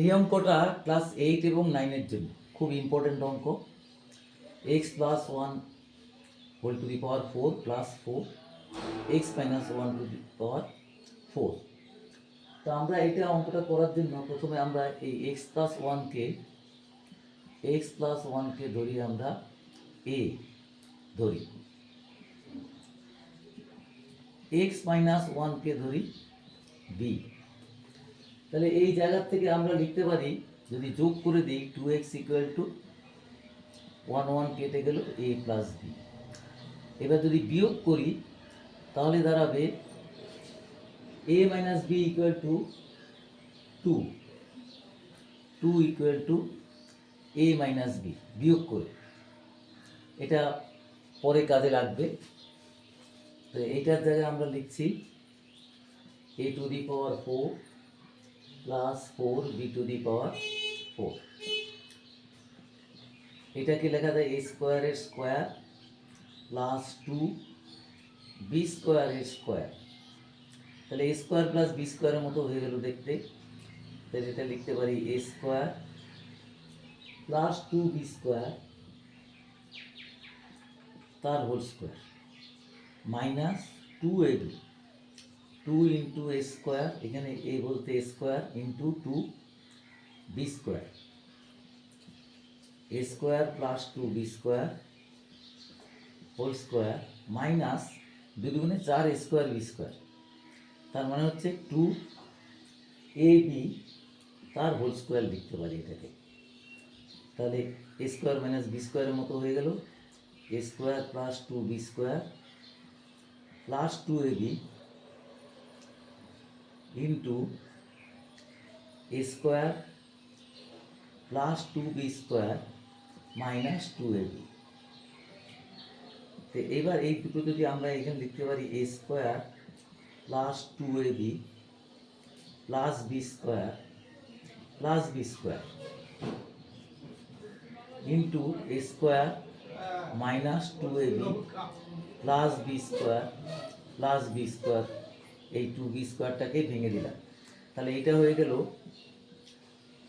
এই অঙ্কটা class eight এবং নাইনের জন্য, খুব ইম্পর্টেন্ট অঙ্ক। X plus one whole to the power four plus four x minus one to the power four তো আমরা এটা অঙ্কটা করার জন্য প্রথমে আমরা এই এক্স প্লাস ওয়ানকে এক্স প্লাস ওয়ানকে ধরি আমরা এ ধরি। এক্স মাইনাস ওয়ানকে ধরি বি তাহলে এই জায়গার থেকে আমরা লিখতে পারি, যদি যোগ করে দিই two x equal to one one কেটে গেল এ প্লাস বি এবার যদি বিয়োগ করি, তাহলে দাঁড়াবে A minus B equal to two two equal to A minus B বিয়োগ করে। এটা পরে কাজে লাগবে। তো এইটার জায়গায় আমরা লিখছি A to the power four plus four B to the power four এটাকে লেখা যায়? এ স্কোয়ারের স্কোয়ার প্লাস টু বি স্কোয়ারের স্কোয়ার তাহলে এ স্কোয়ার প্লাস বি স্কোয়ারের মতো হয়ে গেল দেখতে। তাহলে এটা লিখতে পারি A square plus two B square তার whole square minus two A B two into square, এখানে এ বলতে square into two B square. A square plus two B square whole square minus দুই দুগুণে চার স্কোয়ার বি স্কোয়ার। তার মানে হচ্ছে two A B তার হোল স্কোয়ার লিখতে পারি এটাকে। তাহলে এ স্কোয়ার মাইনাস বি স্কোয়ারের মতো হয়ে গেল। A square plus two B square plus two A B into A square plus two B square minus two A B তো এবার এই দুটো যদি আমরা এখানে লিখতে পারি A square plus two A B plus B square plus B square into A square minus two A B plus B square plus B square এই টু বি স্কোয়ারটাকে ভেঙে দিলাম। তাহলে এটা হয়ে গেল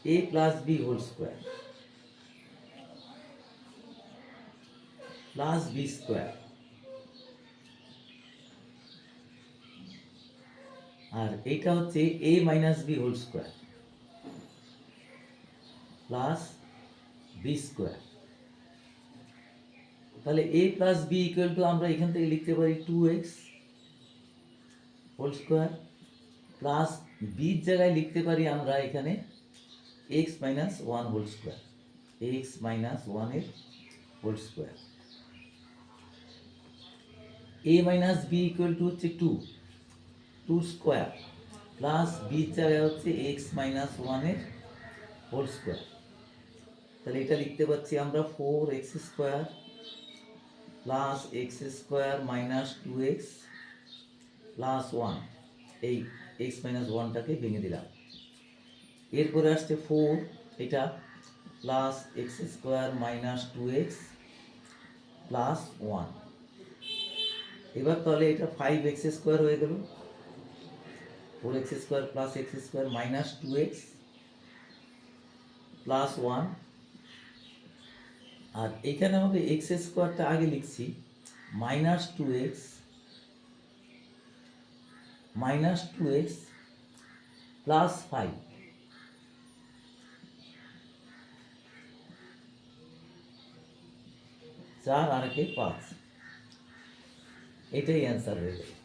A plus B whole square plus B square আর এইটা হচ্ছে A minus B whole square plus B square তাহলে A plus B equal to আমরা এখান থেকে লিখতে পারি two x whole square plus বির জায়গায় লিখতে পারি আমরা এখানে x minus one whole square x minus ওয়ানের whole square A minus B equal to হচ্ছে টু টু স্কোয়ার প্লাস বির জায়গায় হচ্ছে এক্স মাইনাস ওয়ানের হোল স্কোয়ার তাহলে এটা লিখতে পাচ্ছি আমরা four x square plus x square minus two x plus one এই এক্স মাইনাস ওয়ানটাকে ভেঙে দিলাম। এরপরে আসছে ফোর এটা plus x square minus two x plus one এবার তাহলে এটা ফাইভ এক্স স্কোয়ার হয়ে গেল। Four x square plus x square minus two x plus one আর এখানে আমাকে এক্স স্কোয়ারটা আগে লিখছি minus two x minus two x plus five চার আর কে পাঁচ। এটাই অ্যান্সার হয়ে গেল।